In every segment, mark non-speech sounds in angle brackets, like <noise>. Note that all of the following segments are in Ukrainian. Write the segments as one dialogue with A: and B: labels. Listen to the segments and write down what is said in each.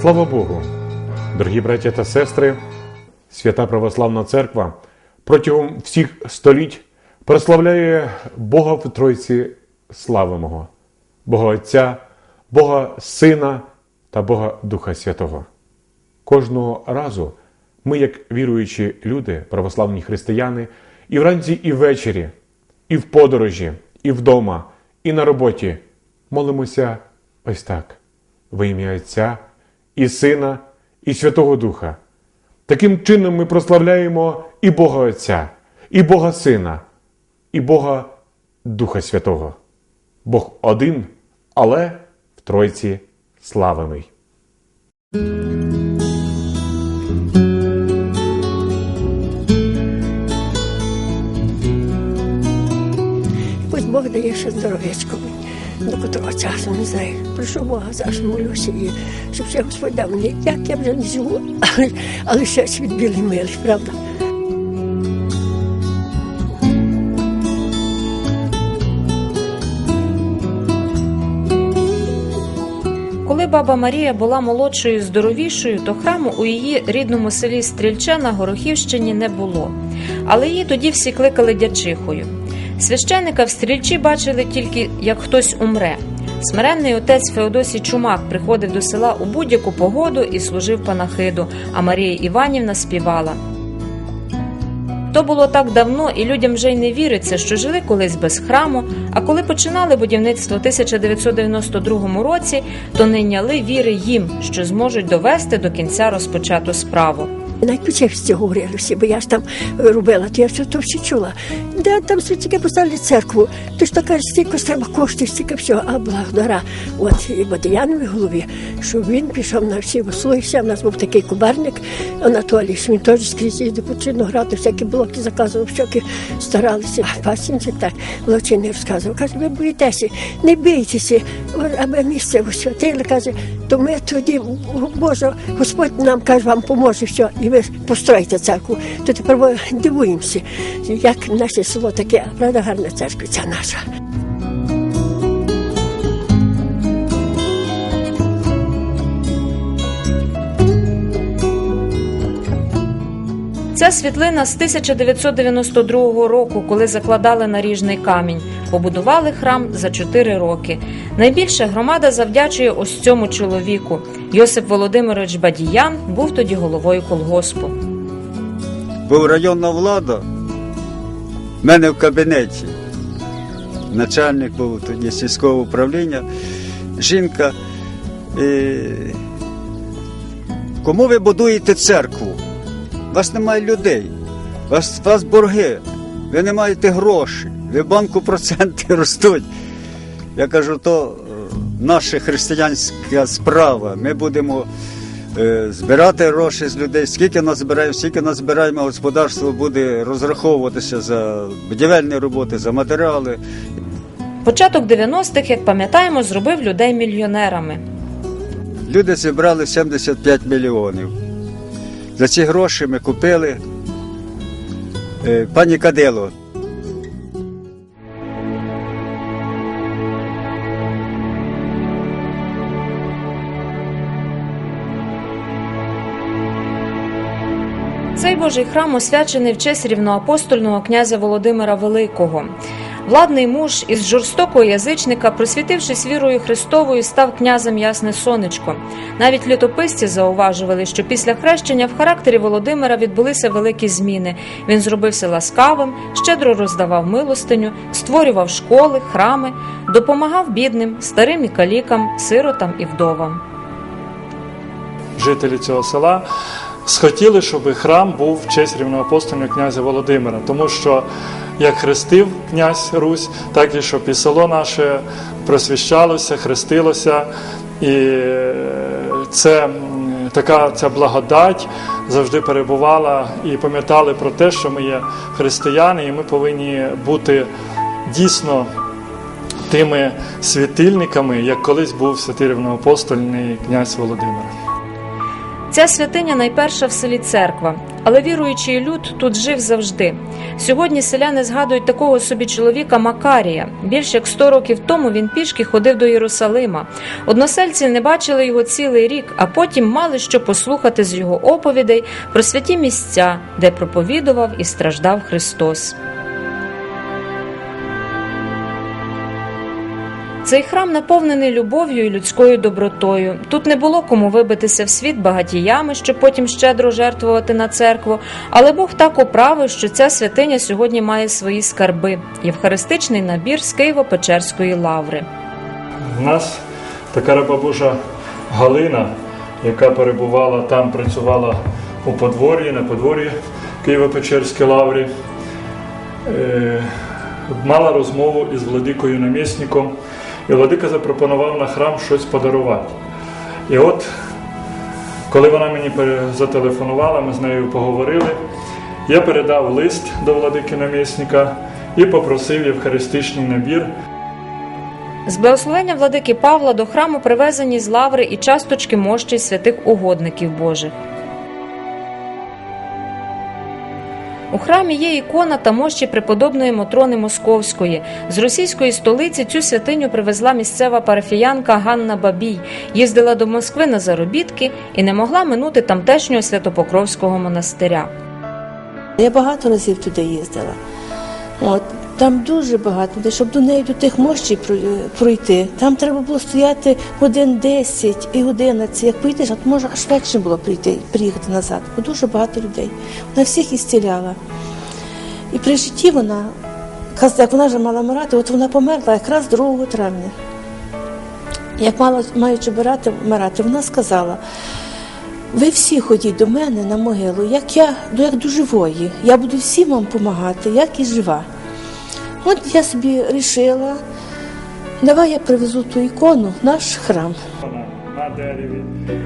A: Слава Богу! Дорогі браття та сестри, свята Православна Церква протягом всіх століть прославляє Бога в Тройці славимого, Бога Отця, Бога Сина та Бога Духа Святого. Кожного разу ми, як віруючі люди, православні християни, і вранці, і ввечері, і в подорожі, і вдома, і на роботі молимося ось так: во ім'я Отця і Сина, і Святого Духа. Таким чином ми прославляємо і Бога Отця, і Бога Сина, і Бога Духа Святого. Бог один, але в Тройці.
B: Пусть Бог дає ще здоров'ячко мені, до котрого часу не знаю. Прошу Бога, зараз молюся і щоб ще Господь дав мені, як я вже не живу, але, але ще світ білий милий, правда?
C: Коли баба Марія була молодшою і здоровішою, то храму у її рідному селі Стрільча на Горохівщині не було. Але її тоді всі кликали дячихою. Священника в стрільчі бачили тільки як хтось умре. Смиренний отець Феодосій Чумак приходив до села у будь-яку погоду і служив панахиду, а Марія Іванівна співала. То було так давно, і людям вже й не віриться, що жили колись без храму. А коли починали будівництво в 1992 році, то не йняли віри їм, що зможуть довести до кінця розпочату справу.
B: Навіть печерці говорили всі, бо я ж там робила, то я все то всі чула. Де там все тільки поставили церкву, то ж така стільки треба коштів, стільки всього, а благодаря от і Бодіянові голові, що він пішов на всі услуги. Ще в нас був такий кубарник Анатолій, що він теж скрізь їздив по Чорнограду, всякі блоки заказував, всякі старалися. А пасінчик так Ловчиний розказував. Каже, ви боїтеся, не бійтеся, аби місце освятили, каже, то ми тоді, Боже, Господь нам каже, вам поможе, що і ви построїте церкву. То тепер ми дивуємося, як наше село таке, а правда, гарна церква ця наша.
C: Ця світлина з 1992 року, коли закладали наріжний камінь, побудували храм за 4 роки. Найбільше громада завдячує ось цьому чоловіку. Йосип Володимирович Бадіян був тоді головою колгоспу.
D: був районна влада, в мене в кабінеті. Начальник був тоді сільського управління, жінка. Кому ви будуєте церкву? У вас немає людей, у вас, у вас борги, ви не маєте грошей, в банку проценти <laughs> ростуть. Я кажу, то е, наша християнська справа. Ми будемо е, збирати гроші з людей. Скільки нас збираємо, скільки нас збираємо, господарство буде розраховуватися за будівельні роботи, за матеріали.
C: Початок 90-х, як пам'ятаємо, зробив людей мільйонерами.
D: Люди зібрали 75 мільйонів. За ці гроші ми купили е, пані Кадило.
C: Цей Божий храм освячений в честь рівноапостольного князя Володимира Великого. Владний муж із жорстокого язичника, просвітившись вірою Христовою, став князем Ясне Сонечко. Навіть літописці зауважували, що після хрещення в характері Володимира відбулися великі зміни. Він зробився ласкавим, щедро роздавав милостиню, створював школи, храми, допомагав бідним, старим і калікам, сиротам і вдовам.
E: жителі цього села схотіли, щоб храм був в честь рівноапостольного князя Володимира, тому що як хрестив князь Русь, так і щоб і село наше просвіщалося, хрестилося. І е, це така ця благодать завжди перебувала і пам'ятали про те, що ми є християни, і ми повинні бути дійсно тими світильниками, як колись був святий рівноапостольний князь Володимир.
C: Ця святиня найперша в селі церква, але віруючий люд тут жив завжди. Сьогодні селяни згадують такого собі чоловіка Макарія. Більш як 100 років тому він пішки ходив до Єрусалима. Односельці не бачили його цілий рік, а потім мали що послухати з його оповідей про святі місця, де проповідував і страждав Христос. Цей храм наповнений любов'ю і людською добротою. Тут не було кому вибитися в світ багатіями, щоб потім щедро жертвувати на церкву. Але Бог так управив, що ця святиня сьогодні має свої скарби євхаристичний набір з Києво-Печерської лаври.
E: У нас така рабабожа Галина, яка перебувала там, працювала у подвор'ї, на подвор'ї Києво-Печерській лаврі, е, мала розмову із владикою намісником, і владика запропонував на храм щось подарувати. І от, коли вона мені зателефонувала, ми з нею поговорили, я передав лист до владики намісника і попросив євхаристичний набір
C: З благословення владики Павла до храму привезені з лаври і часточки мощі святих угодників Божих. У храмі є ікона та мощі преподобної Мотрони Московської. З російської столиці цю святиню привезла місцева парафіянка Ганна Бабій. Їздила до Москви на заробітки і не могла минути тамтешнього Святопокровського монастиря.
F: Я багато разів туди їздила. От, там дуже багато, де, щоб до неї до тих мощей пройти. Там треба було стояти годин 10 і 11. Як прийдеш, от може аж швидше було прийти, приїхати назад, бо дуже багато людей. Вона всіх ісціляла. І при житті вона, як вона вже мала вмирати, от вона померла якраз 2 травня. Як мала, маючи вмирати, вмирати, вона сказала, ви всі ходіть до мене на могилу, як я як до живої. Я буду всім вам допомагати, як і жива. От я собі вирішила, давай я привезу ту ікону в наш храм.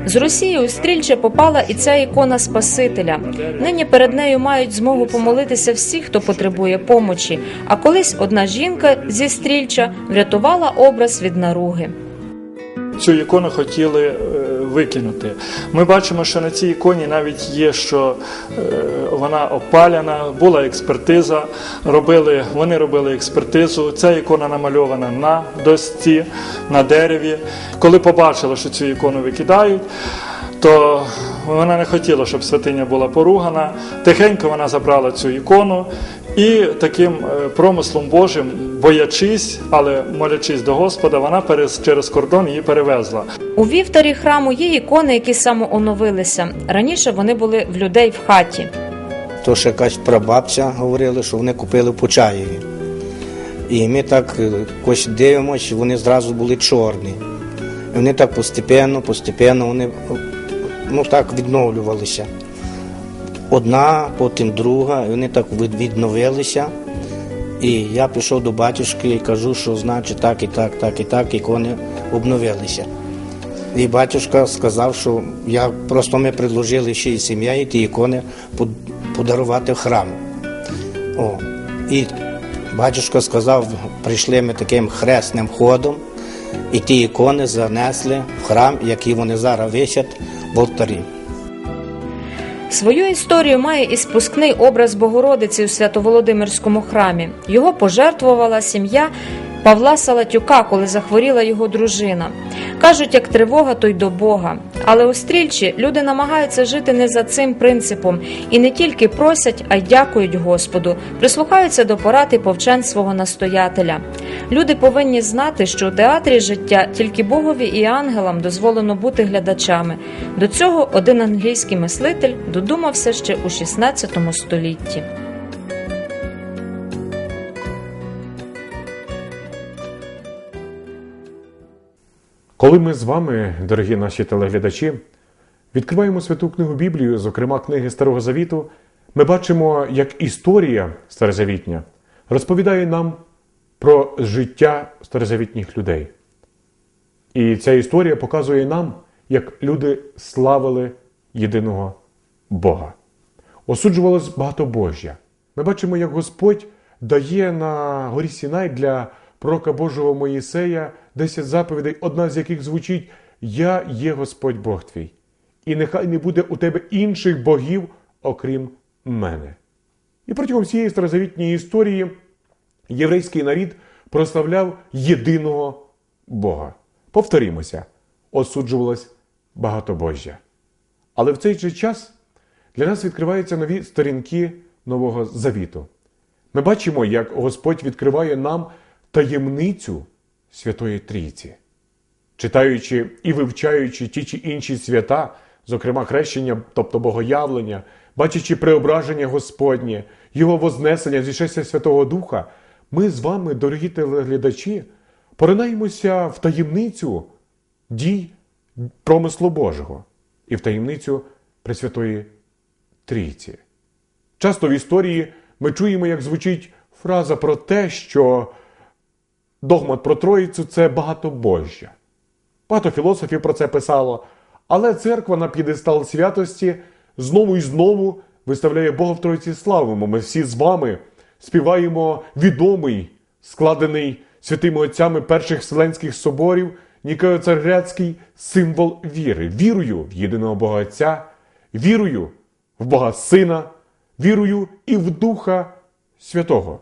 C: З Росії у стрільче попала і ця ікона Спасителя. Нині перед нею мають змогу помолитися всі, хто потребує помочі. А колись одна жінка зі стрільча врятувала образ від наруги.
E: Цю ікону хотіли е, викинути. Ми бачимо, що на цій іконі навіть є, що е, вона опаляна, була експертиза. Робили, вони робили експертизу. Ця ікона намальована на досці, на дереві. Коли побачили, що цю ікону викидають, то вона не хотіла, щоб святиня була поругана. Тихенько вона забрала цю ікону і таким е, промислом Божим, боячись, але молячись до Господа, вона через кордон її перевезла.
C: У вівтарі храму є ікони, які самооновилися. Раніше вони були в людей в хаті.
G: То ще якась прабабця говорила, що вони купили по Чаєві. І ми так е, якось дивимося, вони зразу були чорні. І вони так постепенно, постепенно вони ну, так відновлювалися. Одна, потім друга, і вони так відновилися. І я пішов до батюшки і кажу, що значить так і так, так і так, ікони обновилися. І батюшка сказав, що я просто ми предложили ще й сім'я і ті ікони подарувати в храм. О. І батюшка сказав, прийшли ми таким хресним ходом, і ті ікони занесли в храм, які вони зараз висять в алтарі.
C: Свою історію має і спускний образ Богородиці у Свято-Володимирському храмі. Його пожертвувала сім'я Павла Салатюка, коли захворіла його дружина. Кажуть, як тривога, то й до Бога. Але у стрільчі люди намагаються жити не за цим принципом і не тільки просять, а й дякують Господу, прислухаються до порад і повчань свого настоятеля. Люди повинні знати, що у театрі життя тільки Богові і ангелам дозволено бути глядачами. До цього один англійський мислитель додумався ще у 16 столітті.
A: Коли ми з вами, дорогі наші телеглядачі, відкриваємо святу книгу Біблію, зокрема книги Старого Завіту, ми бачимо, як історія старозавітня розповідає нам про життя старозавітніх людей. І ця історія показує нам, як люди славили єдиного Бога. Осуджувалось багатобожжя. Ми бачимо, як Господь дає на горі Сінай для пророка Божого Моїсея 10 заповідей, одна з яких звучить Я є Господь Бог твій. і нехай не буде у тебе інших богів, окрім мене. І протягом всієї старозавітньої історії єврейський нарід прославляв єдиного Бога. Повторімося, осуджувалось багатобожжя. Але в цей же час для нас відкриваються нові сторінки Нового Завіту. Ми бачимо, як Господь відкриває нам таємницю Святої Трійці. Читаючи і вивчаючи ті чи інші свята, зокрема хрещення, тобто богоявлення, бачачи преображення Господнє, Його вознесення, зішестя Святого Духа, ми з вами, дорогі телеглядачі, поринаємося в таємницю дій промислу Божого і в таємницю Пресвятої Трійці. Часто в історії ми чуємо, як звучить фраза про те, що догмат про Троїцю це багатобожжя. Багато філософів про це писало, але церква на п'єдестал святості знову і знову виставляє Бога в Тройці славимо. Ми всі з вами співаємо відомий, складений святими отцями перших Вселенських соборів Нікео-Царгрецький символ віри. Вірую в єдиного Бога Отця, вірую в Бога Сина, вірую і в Духа Святого.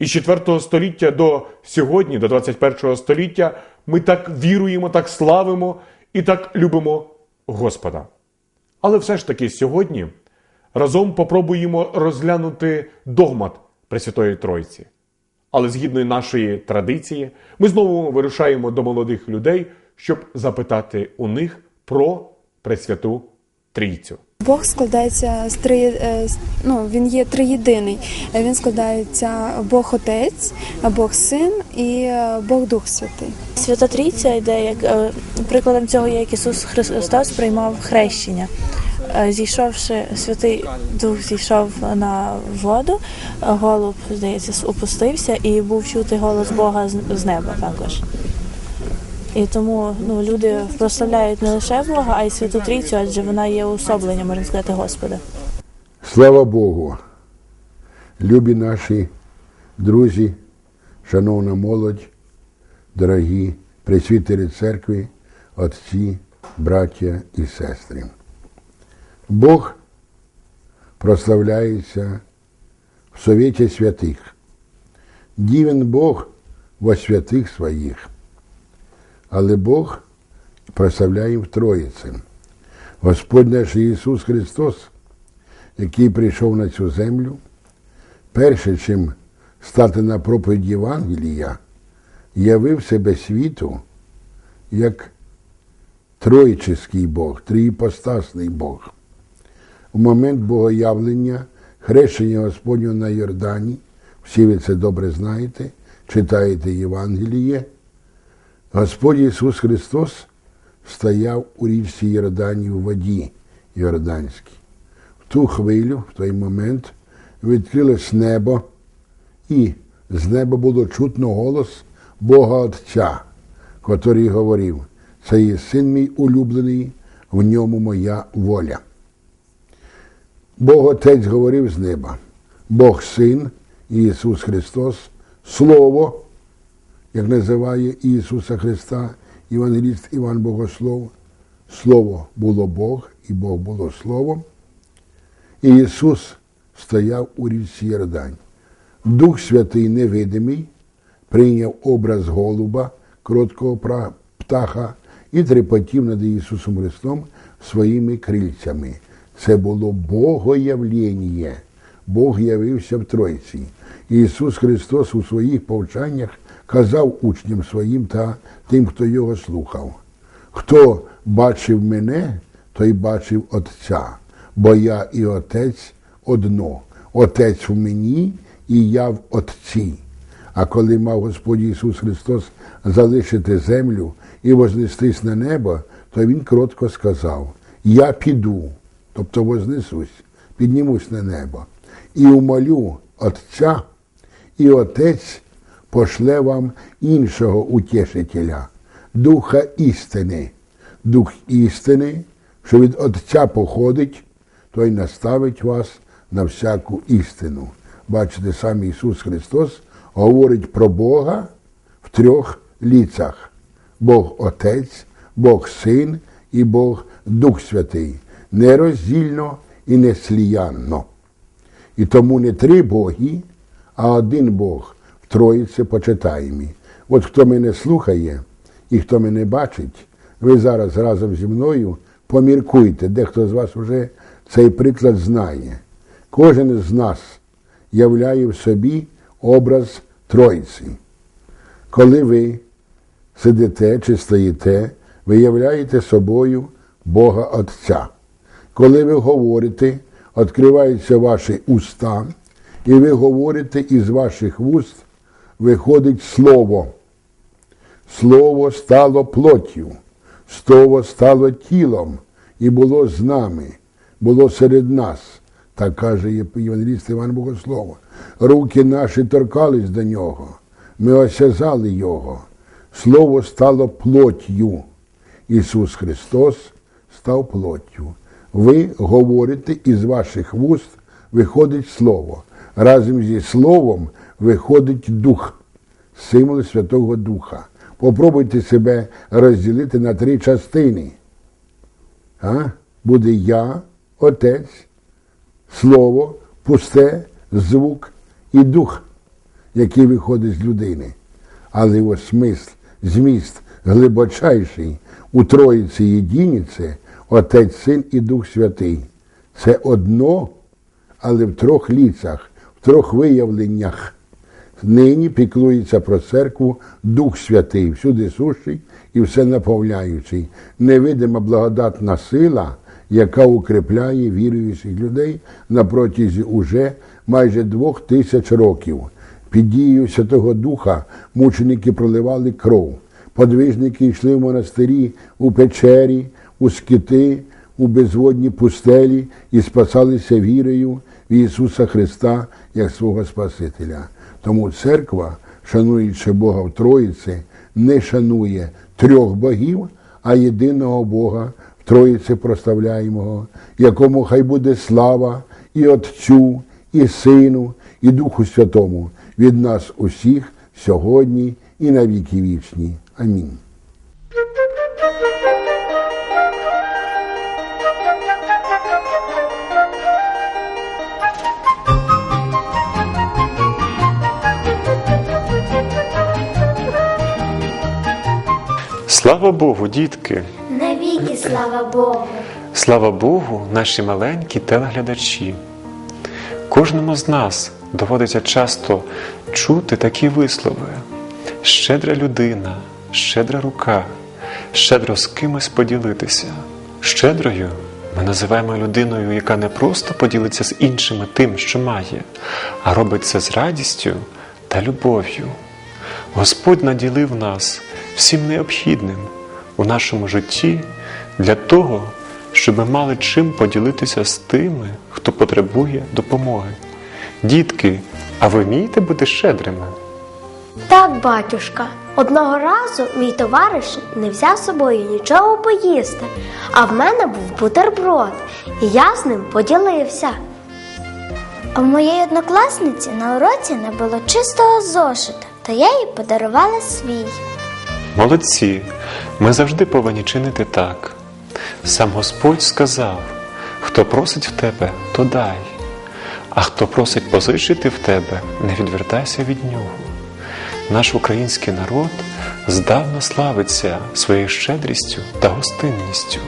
A: Із 4 століття до сьогодні, до 21 століття, ми так віруємо, так славимо і так любимо Господа. Але все ж таки сьогодні разом попробуємо розглянути догмат Пресвятої Тройці. Але згідно нашої традиції, ми знову вирушаємо до молодих людей, щоб запитати у них про Пресвяту Трійцю.
H: Бог складається з три, е, ну він є триєдиний. Е, Він складається Бог Отець, Бог Син і е, Бог Дух Святий.
F: Свята Трійця йде як е, прикладом цього, є, як Ісус Христос приймав хрещення. Е, Зійшовши, Святий Дух зійшов на воду, е, голуб, здається, опустився і був чути голос Бога з неба також. І тому ну, люди прославляють не лише Бога, а й Святу Трійцю, адже вона є уособленням, можна сказати, Господа.
I: Слава Богу, любі наші друзі, шановна молодь, дорогі присвітері церкви, отці, браття і сестри. Бог прославляється в совєті святих. Дівен Бог во святих своїх. Але Бог прославляє в Троїці. Господь наш Ісус Христос який прийшов на цю землю, перше чим стати на проповідь Євангелія, явив себе світу як троїчний Бог, трііпостасний Бог. У момент богоявлення, хрещення Господнього на Йордані, всі ви це добре знаєте, читаєте Євангеліє, Господь Ісус Христос стояв у річці Йордані в воді Йорданській ту хвилю, в той момент, відкрилось небо, і з неба було чутно голос Бога Отця, котрий говорив, це є син мій улюблений, в ньому моя воля. Бог Отець говорив з неба, Бог Син, Ісус Христос, Слово, як називає Ісуса Христа, Євангеліст Іван Богослов, Слово було Бог, і Бог було Словом. І Ісус стояв у річці Йордань. Дух Святий невидимий прийняв образ голуба, кроткого птаха, і трепотів над Ісусом Христом своїми крильцями. Це було Богоявлення. Бог явився в Тройці. Ісус Христос у своїх повчаннях казав учням своїм та тим, хто його слухав. Хто бачив мене, той бачив Отця, бо я і Отець одно. Отець в мені і я в Отці. А коли мав Господь Ісус Христос залишити землю і вознестись на небо, то Він кротко сказав: Я піду, тобто вознесусь, піднімусь на небо, і умолю Отця, і Отець пошле вам іншого утішителя, Духа істини. Дух істини, що від Отця походить, той наставить вас на всяку істину. Бачите, сам Ісус Христос говорить про Бога в трьох ліцах: Бог Отець, Бог Син і Бог Дух Святий, нероздільно і несліянно. І тому не три боги, а один Бог Троїці почитаємі. От хто мене слухає і хто мене бачить, ви зараз разом зі мною поміркуйте, дехто з вас вже цей приклад знає. Кожен з нас являє в собі образ Троїці. Коли ви сидите чи стоїте, ви являєте собою Бога Отця. Коли ви говорите, відкриваються ваші уста, і ви говорите із ваших вуст, виходить Слово. Слово стало плоттю, Слово стало тілом і було з нами, було серед нас, так каже Євангеліст Іван Богослово. Руки наші торкались до нього, ми осязали Його. Слово стало плоттю. Ісус Христос став плоттю. Ви говорите із ваших вуст виходить Слово. Разом зі Словом виходить Дух, символ Святого Духа. Попробуйте себе розділити на три частини. А? Буде я, Отець, Слово, пусте, звук і дух, який виходить з людини. Але його смисл, зміст глибочайший у Троїці єдиниці Отець, Син і Дух Святий. Це одно, але в трьох ліцях, в трьох виявленнях. Нині піклується про церкву Дух Святий, всюди сущий і все наповняючий, невидима благодатна сила, яка укріпляє віруючих людей на протязі уже майже двох тисяч років. Під дією Святого Духа мученики проливали кров. Подвижники йшли в монастирі у печері, у скити, у безводні пустелі і спасалися вірою в Ісуса Христа як свого Спасителя. Тому церква, шануючи Бога в Троїці, не шанує трьох богів, а єдиного Бога в Троїці прославляємого, якому хай буде слава і Отцю, і Сину, і Духу Святому від нас усіх сьогодні і на віки вічні. Амінь.
J: Слава Богу, дітки!
K: Навіки слава Богу.
J: Слава Богу, наші маленькі телеглядачі. Кожному з нас доводиться часто чути такі вислови: щедра людина, щедра рука, щедро з кимось поділитися. Щедрою ми називаємо людиною, яка не просто поділиться з іншими тим, що має, а робить це з радістю та любов'ю. Господь наділив нас всім необхідним у нашому житті для того, щоб ми мали чим поділитися з тими, хто потребує допомоги. Дітки, а ви вмієте бути щедрими?
K: Так, батюшка. Одного разу мій товариш не взяв з собою нічого поїсти, а в мене був бутерброд, і я з ним поділився.
L: У моєї однокласниці на уроці не було чистого зошита, то я їй подарувала свій.
J: Молодці, ми завжди повинні чинити так. Сам Господь сказав: хто просить в тебе, то дай, а хто просить позичити в тебе, не відвертайся від нього. Наш український народ здавна славиться своєю щедрістю та гостинністю,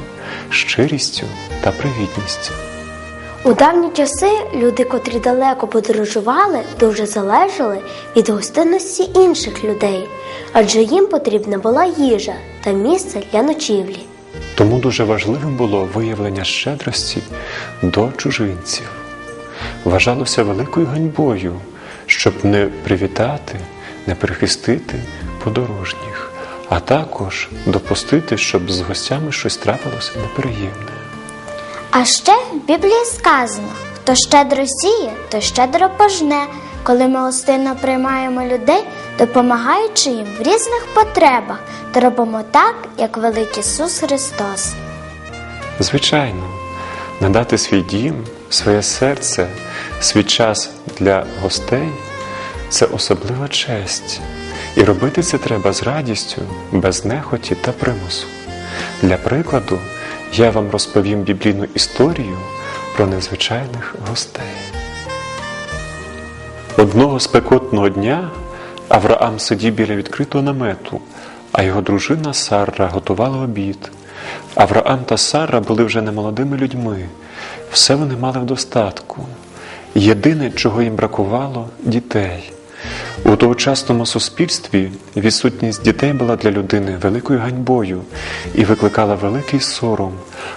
J: щирістю та привітністю.
K: У давні часи люди, котрі далеко подорожували, дуже залежали від гостинності інших людей, адже їм потрібна була їжа та місце для ночівлі.
J: Тому дуже важливим було виявлення щедрості до чужинців. Вважалося великою ганьбою, щоб не привітати, не прихистити подорожніх, а також допустити, щоб з гостями щось трапилося неприємне.
L: А ще в Біблії сказано: хто щедро сіє, то щедро пожне. Коли ми гостинно приймаємо людей, допомагаючи їм в різних потребах, то робимо так, як велить Ісус Христос.
J: Звичайно, надати свій дім, своє серце, свій час для гостей це особлива честь. І робити це треба з радістю, без нехоті та примусу. Для прикладу, я вам розповім біблійну історію про незвичайних гостей. Одного спекотного дня Авраам сидів біля відкритого намету, а його дружина Сарра готувала обід. Авраам та Сарра були вже немолодими людьми, все вони мали в достатку. Єдине, чого їм бракувало дітей. У тогочасному суспільстві відсутність дітей була для людини великою ганьбою і викликала великий сором,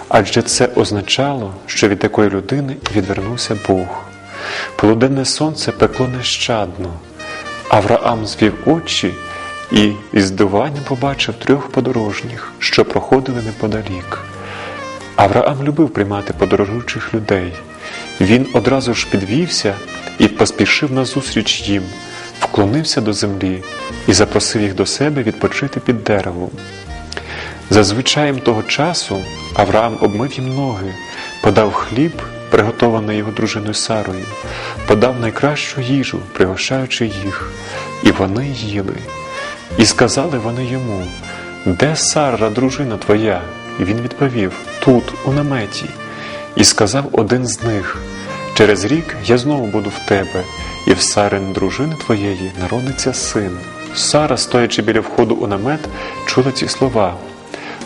J: адже це означало, що від такої людини відвернувся Бог. Полуденне сонце пекло нещадно. Авраам звів очі і із здивуванням побачив трьох подорожніх, що проходили неподалік. Авраам любив приймати подорожуючих людей. Він одразу ж підвівся і поспішив назустріч їм, вклонився до землі і запросив їх до себе відпочити під деревом. За звичаєм того часу Авраам обмив їм ноги, подав хліб, приготований його дружиною Сарою, подав найкращу їжу, пригощаючи їх, і вони їли. І сказали вони йому: Де Сара, дружина твоя? І він відповів: Тут, у наметі. І сказав один з них: Через рік я знову буду в тебе, і в Сарин дружини твоєї народиться син. Сара, стоячи біля входу у намет, чула ці слова.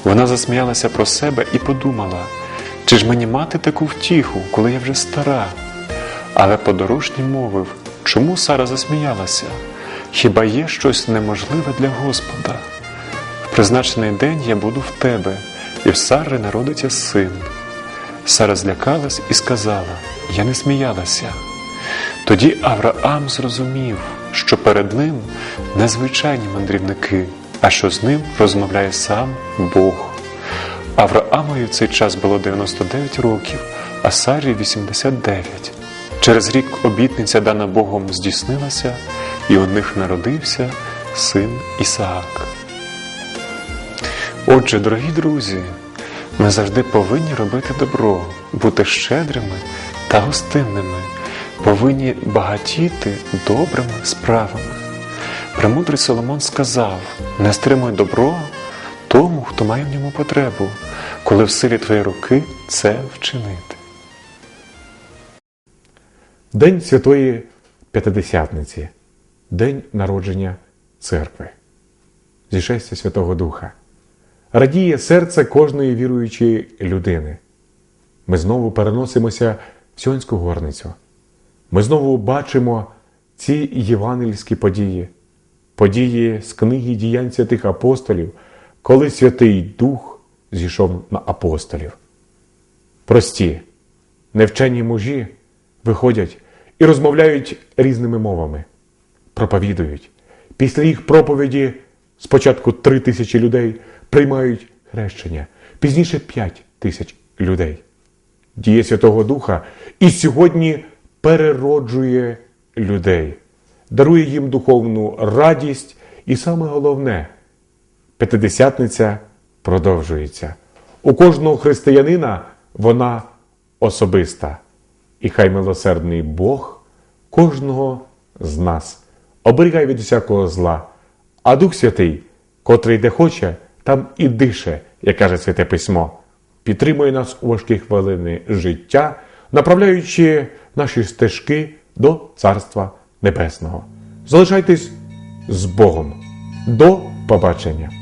J: Вона засміялася про себе і подумала, чи ж мені мати таку втіху, коли я вже стара? Але подорожній мовив, чому Сара засміялася? Хіба є щось неможливе для Господа? В призначений день я буду в тебе, і в Сари народиться син. Сара злякалась і сказала: Я не сміялася. Тоді Авраам зрозумів, що перед ним не звичайні мандрівники, а що з ним розмовляє сам Бог. Авраамові в цей час було 99 років, а Сарі 89. Через рік обітниця дана Богом здійснилася, і у них народився син Ісаак. Отже, дорогі друзі, ми завжди повинні робити добро, бути щедрими та гостинними, повинні багатіти добрими справами. Премудрий Соломон сказав: не стримуй добро тому, хто має в ньому потребу, коли в силі твоєї руки це вчинити.
A: День Святої П'ятидесятниці, день народження церкви, зішестя Святого Духа. Радіє серце кожної віруючої людини. Ми знову переносимося в Сьонську горницю. Ми знову бачимо ці євангельські події, події з книги діянь святих апостолів, коли Святий Дух зійшов на апостолів. Прості, невчені мужі виходять і розмовляють різними мовами, проповідують. Після їх проповіді спочатку три тисячі людей приймають хрещення, пізніше п'ять тисяч людей. Діє Святого Духа і сьогодні перероджує людей, дарує їм духовну радість, і саме головне, п'ятидесятниця продовжується. У кожного християнина вона особиста. І хай милосердний Бог кожного з нас оберігає від усякого зла, а Дух Святий, котрий де хоче, там і дише, як каже Святе Письмо, підтримує нас у важкі хвилини життя, направляючи наші стежки до Царства Небесного. Залишайтесь з Богом. До побачення!